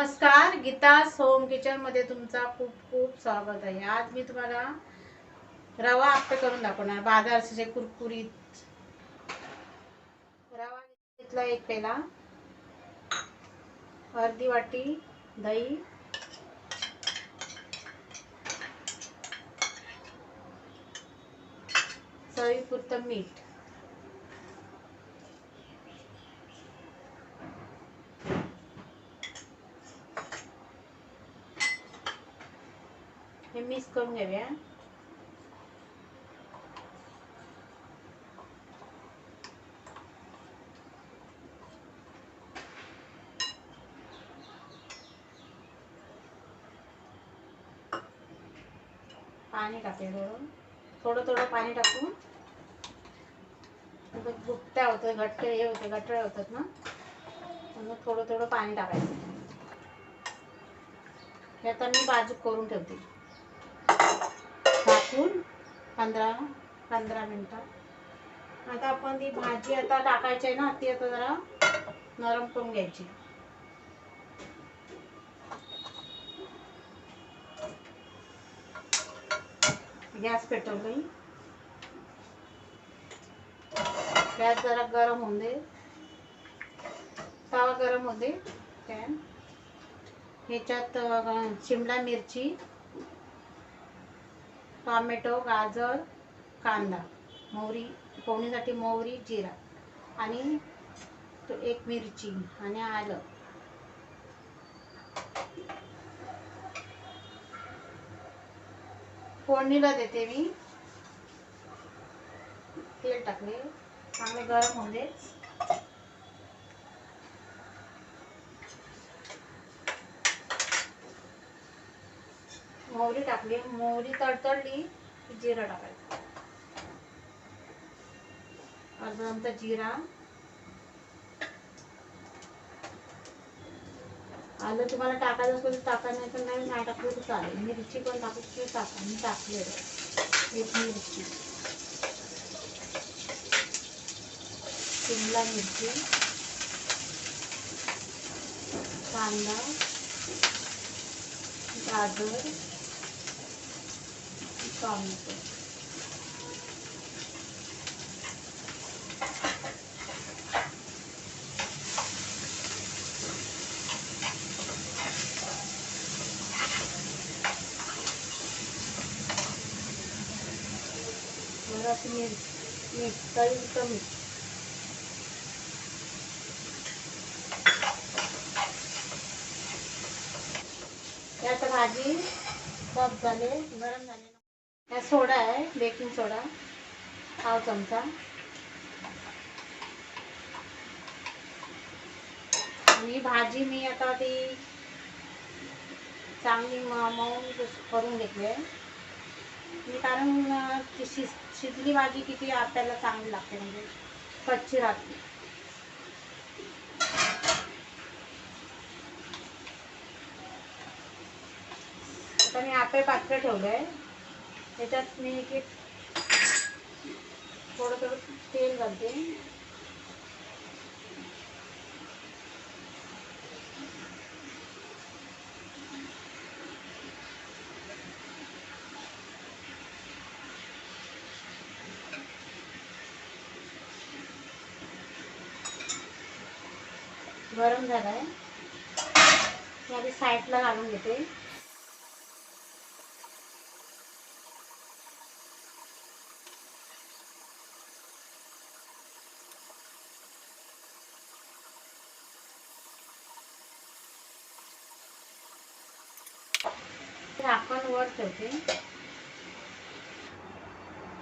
नमस्कार गीतास होम किचनमध्ये तुमचा खूप खूप स्वागत आहे. आज मी तुम्हाला रवा आप्पे करून दाखवणार. बाजारचे कुरकुरीत रवा घेतला एक पेला. अर्धी वाटी दही. चवीपुरतं मीठ. हे मिक्स करून घेऊया पाणी टाकूया थोडं थोडं थोडं पाणी टाकून. म्हणजे गुप्त्या होतं घट्ट हे होते गटळे होतात ना. मग थोडं थोडं पाणी टाकायचं. हे आता मी बाजू करून ठेवते. टाकून पंधरा पंधरा मिनटं. आता आपण ती भाजी आता टाकायची आहे ना ती आता जरा नरम करून घ्यायची. गॅस पेटवली. गॅस जरा गरम होऊन दे. तवा गरम होते काय ह्याच्यात शिमला मिरची टॉमॅटो गाजर कांदा मोहरी फोडणीसाठी मोहरी जिरा आणि एक मिरची आणि आलं. फोडणीला देते मी. तेल टाकले. चांगले गरम होऊ दे. मोहरी टाकली. मोहरी तडतडली की जिरा टाकायचं. अर्धा चमचा जिरा. आलं तुम्हाला टाकायचं असेल तर टाका नाही तर नाही नाही टाकलं तर चालेल. मिरची पण टाकू तर टाका. मी टाकले एक मिरची. शिमला मिरची. कांदा. गाजर. टॉमॅटो जराशी मीठ मीठ कमी मीठ यात भाजी कप झाले गरम झाले हा सोडा आहे बेकिंग सोडा पाव चमचा. आणि भाजी मी आता ती चांगली म- मऊ करून घेतली आहे. मी कारण ती शिज शिजली भाजी किती आपल्याला चांगली लागते म्हणजे कच्ची राहते. आता मी आपे पात्र ठेवलं आहे त्याच्यात मी एक एक थोडं थोडं तेल घालते. गरम झालाय. मी आधी साईडला घालून घेते. झाकण वर ठेवते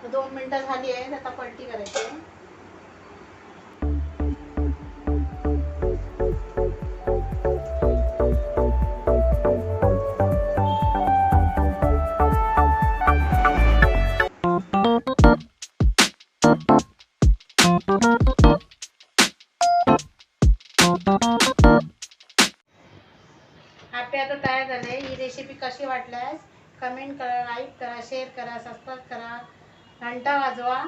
दोन मिनिटं झाली आहेत आता पलटी करायची आहे. आपले आता तयार झाले ही रेसिपी कशी वाटल्यास कमेंट करा लाईक करा शेअर करा सबस्क्राईब करा. घंटा वाजवा.